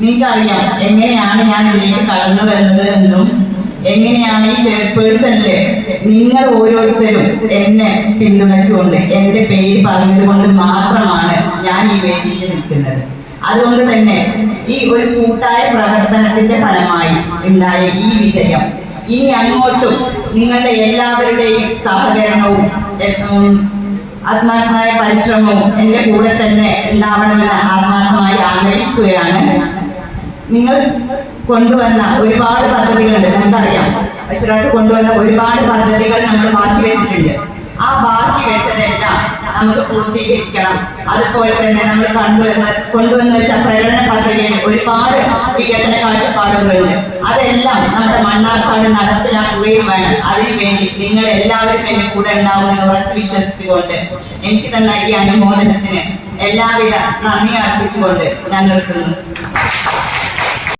നിങ്ങൾക്കറിയാം എങ്ങനെയാണ് ഞാൻ ഇതിലേക്ക് കടന്നു വരുന്നത് എന്നും എങ്ങനെയാണ് ഈ ചെയർപേഴ്സണിൽ നിങ്ങൾ ഓരോരുത്തരും എന്നെ പിന്തുണച്ചുകൊണ്ട് എന്റെ പേര് പറഞ്ഞതുകൊണ്ട് മാത്രമാണ് ഞാൻ ഈ വേദിയിൽ നിൽക്കുന്നത്. അതുകൊണ്ട് തന്നെ ഈ ഒരു കൂട്ടായ പ്രവർത്തനത്തിന്റെ ഫലമായി ഉണ്ടായ ഈ വിജയം ഇനി അങ്ങോട്ടും നിങ്ങളുടെ എല്ലാവരുടെയും സഹകരണവും ആത്മാർത്ഥമായ പരിശ്രമവും എന്റെ കൂടെ തന്നെ ഉണ്ടാവണമെന്ന് ആത്മാർത്ഥമായി ആഗ്രഹിക്കുകയാണ് നിങ്ങൾ കൊണ്ടുവന്ന ഒരുപാട് പദ്ധതികളുണ്ട്. നമുക്കറിയാം. അക്ഷരമായിട്ട് കൊണ്ടുവന്ന ഒരുപാട് പദ്ധതികൾ നമ്മൾ ബാക്കി വെച്ചിട്ടുണ്ട്. ആ ബാക്കി വെച്ചതെല്ലാം നമുക്ക് പൂർത്തീകരിക്കണം. അതുപോലെ തന്നെ നമ്മൾ കണ്ടുവന്ന കൊണ്ടുവന്ന വെച്ച പ്രകടന പത്രികയിൽ ഒരുപാട് വികസന കാഴ്ചപ്പാടുകളുണ്ട്. അതെല്ലാം നമ്മുടെ മണ്ണാർക്കാട് നടപ്പിലാക്കുകയും വേണം. അതിനുവേണ്ടി നിങ്ങൾ എല്ലാവരും എന്നെ കൂടെ ഉണ്ടാവുമെന്ന് ഉറച്ചു വിശ്വസിച്ചുകൊണ്ട് എനിക്ക് തന്ന ഈ അനുമോദനത്തിന് എല്ലാവിധ നന്ദി അർപ്പിച്ചുകൊണ്ട് ഞാൻ നിർത്തുന്നു.